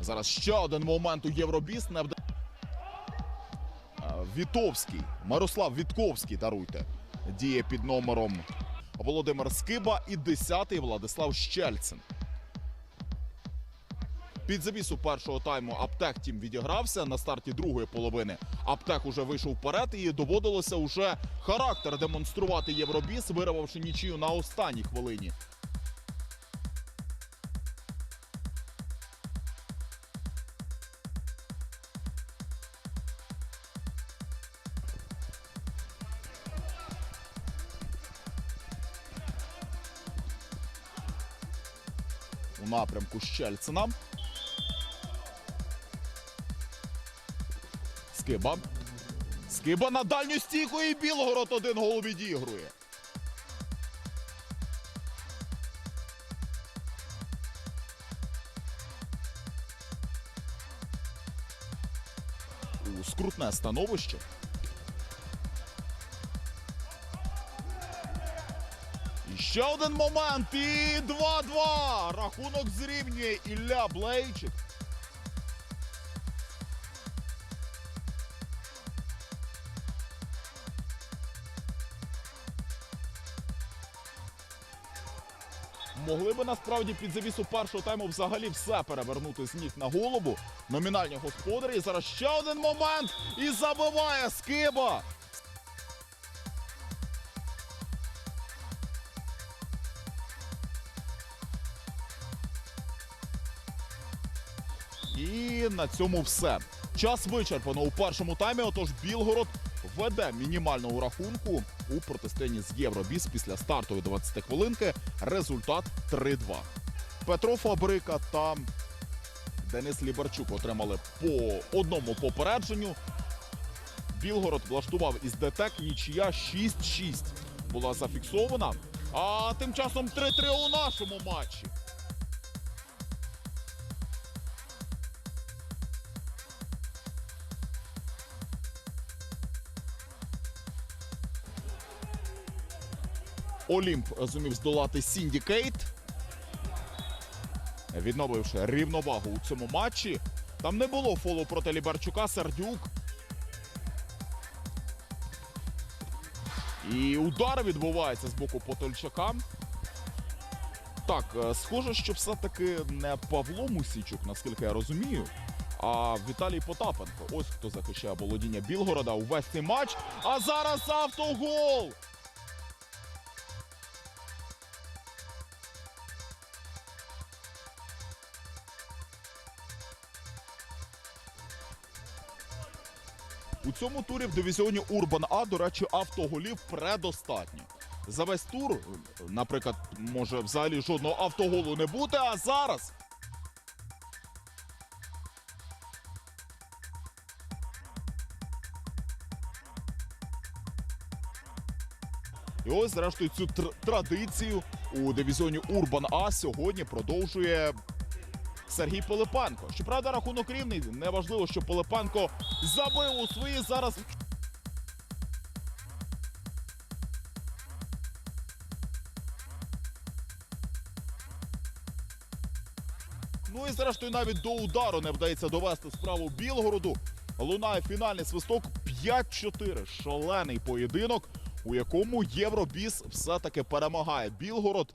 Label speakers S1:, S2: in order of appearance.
S1: Зараз ще один момент у Євробіс. Не. Вітовський. Мирослав Вітковський, даруйте. Діє під номером Володимир Скиба і 10-й Владислав Щельцин. Під завісу першого тайму Аптек тім відігрався на старті другої половини. Аптек уже вийшов вперед і доводилося уже характер демонструвати Євробіс, вирвавши нічию на останній хвилині. У напрямку Щельцина. Скиба. Скиба на дальню стійку і Білгород один гол відігрує. У скрутне становище. Ще один момент. І 2-2. Рахунок зрівнює Ілля Блейчик. Могли би насправді під завісу першого тайму взагалі все перевернути з ніг на голову. Номінальні господарі. Зараз ще один момент. І забиває Скиба. І на цьому все. Час вичерпано у першому таймі. Отож, Білгород веде мінімально рахунку у протистоянні з Євробіс після стартової 20 хвилинки. Результат 3-2. Петро Фабрика та Денис Лібарчук отримали по одному попередженню. Білгород влаштував із ДТЕК нічия 6-6 була зафіксована. А тим часом 3-3 у нашому матчі. Олімп зумів здолати Сіндікейт. Відновивши рівновагу у цьому матчі. Там не було фолу проти Лібарчука, Сердюк. І удар відбувається з боку Потольчака. Так, е, схоже, що все-таки не Павло Мусічук, наскільки я розумію, а Віталій Потапенко. Ось хто захищає володіння Білгорода увесь цей матч. А зараз автогол! У цьому турі в дивізіоні Урбан А, до речі, автоголів предостатньо. За весь тур, наприклад, може взагалі жодного автоголу не бути, а зараз. І ось, зрештою, цю тр- традицію у дивізіоні Урбан А сьогодні продовжує Сергій Пилипенко. Щоправда, рахунок рівний. Неважливо, що Пилипенко забив у свої зараз. Ну і зрештою навіть до удару не вдається довести справу Білгороду. лунає фінальний свисток 5-4. Шалений поєдинок, у якому Євробіс все-таки перемагає Білгород.